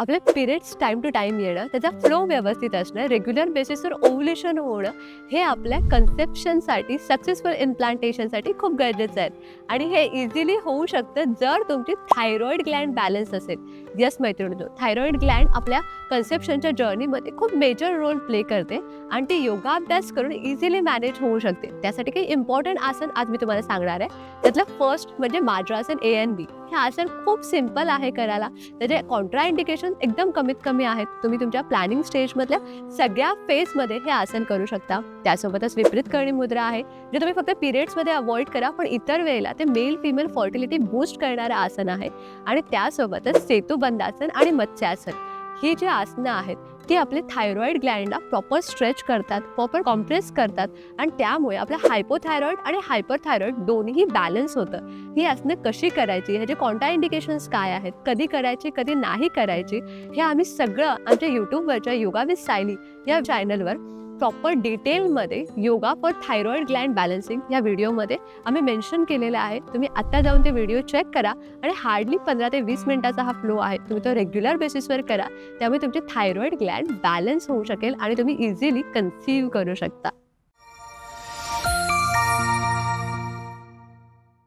आपले periods time to time येणं त्याचा फ्लो व्यवस्थित असणं रेग्युलर बेसिसवर ओव्हुलेशन होणं हे आपल्या कन्सेप्शनसाठी सक्सेसफुल इम्प्लांटेशनसाठी खूप गरजेचं आहे. आणि हे इझिली होऊ शकतं जर तुमची थायरॉईड ग्लँड बॅलन्स असेल. यस मैत्रिणी थायरॉईड ग्लँड आपल्या कन्सेप्शनच्या जर्नीमध्ये खूप मेजर रोल प्ले करते आणि ते योगाभ्यास करून इझिली मॅनेज होऊ शकते. त्यासाठी काही इम्पॉर्टंट आसन आज मी तुम्हाला सांगणार आहे. त्यातलं फर्स्ट म्हणजे माद्रासन ए एन बी हे आसन खूप सिंपल आहे करायला. त्याचे कॉन्ट्रा इंडिकेशन एकदम कमीत कमी आहेत. तुम्ही तुमच्या प्लॅनिंग स्टेजमधल्या सगळ्या फेजमध्ये हे आसन करू शकता. त्यासोबतच विपरीत करणी मुद्रा आहे जे तुम्ही फक्त पिरियड्समध्ये अवॉइड करा पण इतर वेळेला ते मेल फिमेल फर्टिलिटी बूस्ट करणारं आसन आहे. आणि त्यासोबतच सेतुबंधासन आणि मत्स्यासन. ही जी आसनं आहेत ती आपले थायरॉईड ग्लँडला प्रॉपर स्ट्रेच करतात प्रॉपर कॉम्प्रेस करतात आणि त्यामुळे आपलं हायपोथायरॉईड आणि हायपरथायरॉईड दोन्हीही बॅलन्स होतं. ही आसनं कशी करायची? ह्याचे कॉन्टा इंडिकेशन्स काय आहेत? कधी करायची कधी नाही करायची? हे आम्ही सगळं आमच्या यूट्यूबवरच्या योगा विथ सायली या चॅनलवर प्रॉपर डिटेलमध्ये yoga for thyroid gland balancing या व्हिडिओमध्ये आम्ही मेन्शन केलेलं आहे. तुम्ही आत्ता जाऊन ते व्हिडिओ चेक करा आणि हार्डली पंधरा ते वीस मिनिटाचा हा फ्लो आहे. तुम्ही तो रेग्युलर बेसिसवर करा. त्यामुळे तुमचे थायरॉइड ग्लँड बॅलन्स होऊ शकेल आणि तुम्ही इझिली कन्सिव्ह करू शकता.